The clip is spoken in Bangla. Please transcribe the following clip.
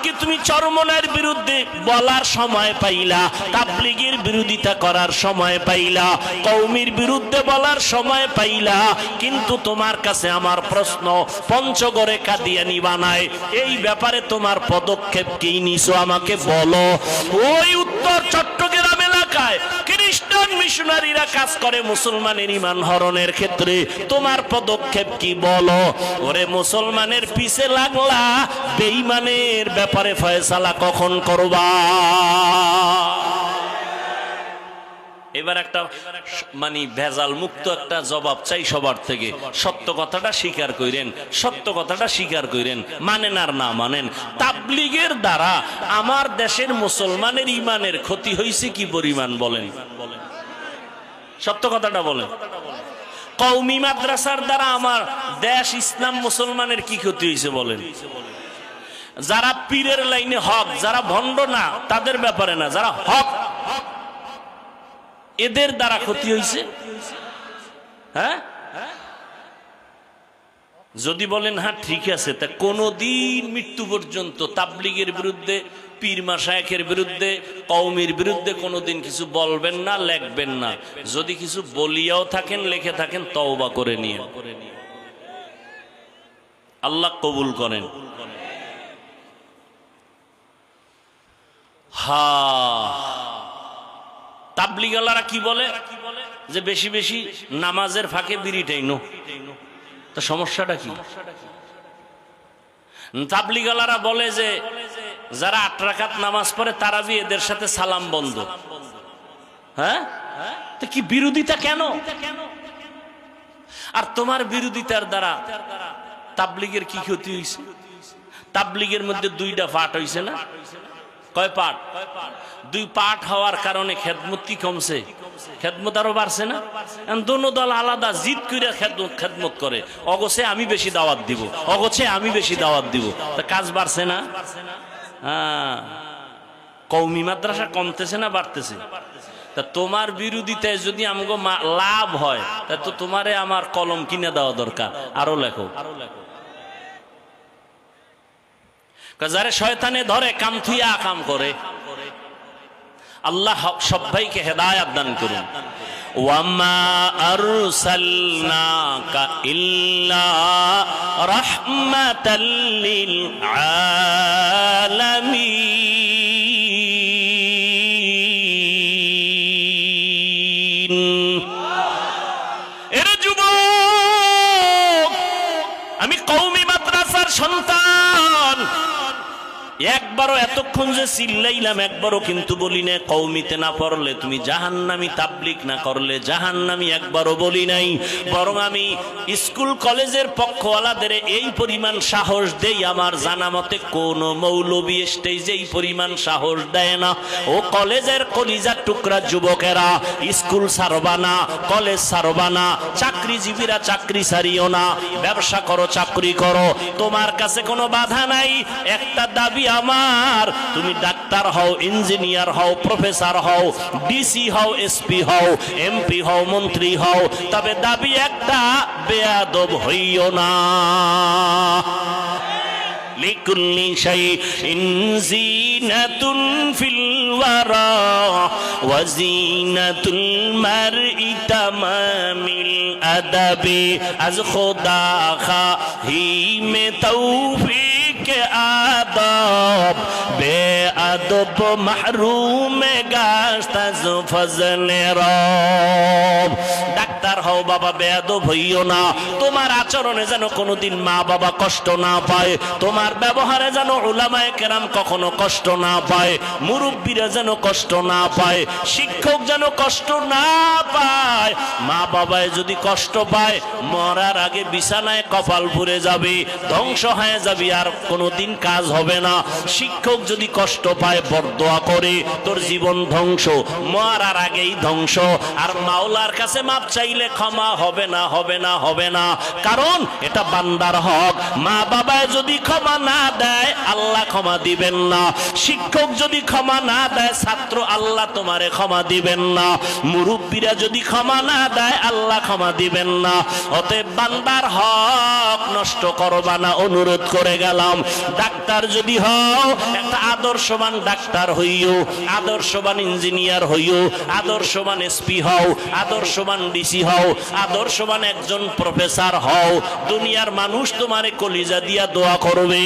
আজকে তুমি চরমনের বিরুদ্ধে বলার সময় পাইলা, তাবলিগের বিরোধিতা করার সময় পাইলা কৌমির বিরুদ্ধে বলার সময় পাইলা, কিন্তু তোমার কাছে আমার প্রশ্ন, পঞ্চগড়ে কাদিয়ানি বানায় এই ব্যাপারে তোমার পদক্ষেপ কি নিছো আমাকে বলো। ওই উত্তর চট্টগ্রাম এলাকায় মিশনারিরা কাজ করে মুসলমানের ইমান হরণের ক্ষেত্রে। তোমার পদক্ষেপ কি বলো? ওরে মুসলমানের পিছে লাগলা, বেঈমানের ব্যাপারে ফয়সালা কখন করবা? এবার একটা মানে ভেজাল মুক্ত একটা জবাব চাই সবার থেকে। সত্য কথাটা স্বীকার কইরেন, সত্য কথাটা স্বীকার কইরেন, মানেন আর না মানেন। তাবলিগের দ্বারা আমার দেশের মুসলমানের ইমানের ক্ষতি হয়েছে কি পরিমাণ বলেন বলেন? সত্য কথাটা বলে কৌমি মাদ্রাসার দ্বারা আমার দেশ ইসলাম মুসলমানের কি ক্ষতি হয়েছে বলেন। যারা পীরের লাইনে হক, যারা ভণ্ড না, তাদের ব্যাপারে না, যারা হক, এদের দ্বারা ক্ষতি হয়েছে। হ্যাঁ? যদি বলেন হ্যাঁ ঠিক আছে। তা কোনদিন মৃত্যু পর্যন্ত তাবলিগের বিরুদ্ধে, পীর মাসায়েকের বিরুদ্ধে কৌমির বিরুদ্ধে কোনোদিন কিছু বলবেন না, লেখবেন না। যদি কিছু বলিয়াও থাকেন, লেখে থাকেন, তওবা করে নিয়ে। আল্লাহ কবুল করেন। হা। তাবলিগালারা কি বলে? যে বেশি বেশি নামাজের ফাঁকে বিড়িটাই নো তা সমস্যাটা কি? তাবলিগালারা বলে যে যারা আট রাকাত নামাজ পড়ে তারা বি এদের সাথে সালাম বন্ধ। হ্যাঁ? তো কি বিরোধিতা কেন? আর তোমার বিরোধিতার দ্বারা তাবলিগের কি ক্ষতি হয়েছে তাবলিগের মধ্যে দুইটা পাঠ হয়েছে না? কয় পাঠ? দুই পাঠ হওয়ার কারণে খেদমত কি কমছে? খেদমত আরও বাড়ছে না? দোনো দল আলাদা, জিদ করে খেদমত করে। অগছে আমি বেশি দাওয়াত দিব, অগছে আমি বেশি দাওয়াত দিব। তা কাজ বাড়ছে না? হ্যাঁ। কৌমি মাদ্রাসা কমতেছে না বাড়তেছে? তা তোমার বিরোধিতায় যদি আমাকে লাভ হয়, তা তো তোমারে আমার কলম কিনে দেওয়া দরকার। আরও লেখো। আরও লেখো যারে শয়তানে ধরে, কাম থুইয়া কাম করে। আল্লাহ সবাইকে হেদায়াত দান করুন। যুবক আমি কৌমি মাদ্রাসার সন্তান। একবারও এতক্ষণ যে চিল্লাইলাম, একবারও কিন্তু বলি না কৌমিতে না পড়লে তুমি জাহান্নামি তাবলিক না করলে জাহান্নামি একবারও বলি নাই। বরং আমি স্কুল কলেজের পক্ষওয়ালাদের এই পরিমাণ সাহস দেই, আমার জানা মতে কোন মৌলবী স্টেজে এই পরিমাণ সাহস দেয় না। ও কলেজের কলিজার টুকরা যুবকেরা, স্কুল সারবা না, কলেজ সারবা না, চাকরিজীবীরা চাকরি সারিও না, ব্যবসা করো, চাকরি করো, তোমার কাছে কোনো বাধা নাই, একটা দাবি আমার তুমি ডাক্তার হও ইঞ্জিনিয়ার হও প্রফেসর হও ডিসি হও এসপি হও এমপি হও মন্ত্রী হও তবে দাবি একটা বেয়াদব হইও না لكل شيء زينة في الورى وزينة المرء تمام الأدب از خدا خواهی میں توفیق آداب আদব বে আদব মাহরুমে গাছ তাজু ফজলে রব। হও বাবা, বেয়াদব হইও না। তোমার আচরণে যেন কোনোদিন মা বাবা কষ্ট না পায়, তোমার ব্যবহারে যেন ওলামায় কেরাম কখনো কষ্ট না পায়, মুরব্বীরা যেন কষ্ট না পায়, শিক্ষক যেন কষ্ট না পায়। মা বাবায় যদি কষ্ট পায়, মরার আগে বিছানায় কপাল পুড়ে যাবে, ধ্বংস হয়ে যাবে, আর কোনোদিন কাজ হবে না। শিক্ষক যদি কষ্ট পায়, বরদোয়া করে, তোর জীবন ধ্বংস, মরার আগেই ধ্বংস। আর মাওলার কাছে মাপ চাইলে ক্ষমা হবে না হবে না হবে না। কারণ এটা বান্দার হক। মা বাবায় যদি ক্ষমা না দেয়, আল্লাহ ক্ষমা দিবেন না। শিক্ষক যদি ক্ষমা না দেয়, ছাত্র আল্লাহ তোমারে ক্ষমা দিবেন না। মুরব্বীরা যদি ক্ষমা না দেয়, আল্লাহ ক্ষমা দিবেন না। অতএব বান্দার হক নষ্ট করবা না, অনুরোধ করে গেলাম। ডাক্তার যদি হও, একটা আদর্শবান ডাক্তার হইও, আদর্শবান ইঞ্জিনিয়ার হইও, আদর্শবান এসপি হও, আদর্শবান ডিসি হও আদর্শবান একজন প্রফেসর হও দুনিয়ার মানুষ তোমারে কলিজা দিয়া দোয়া করবে।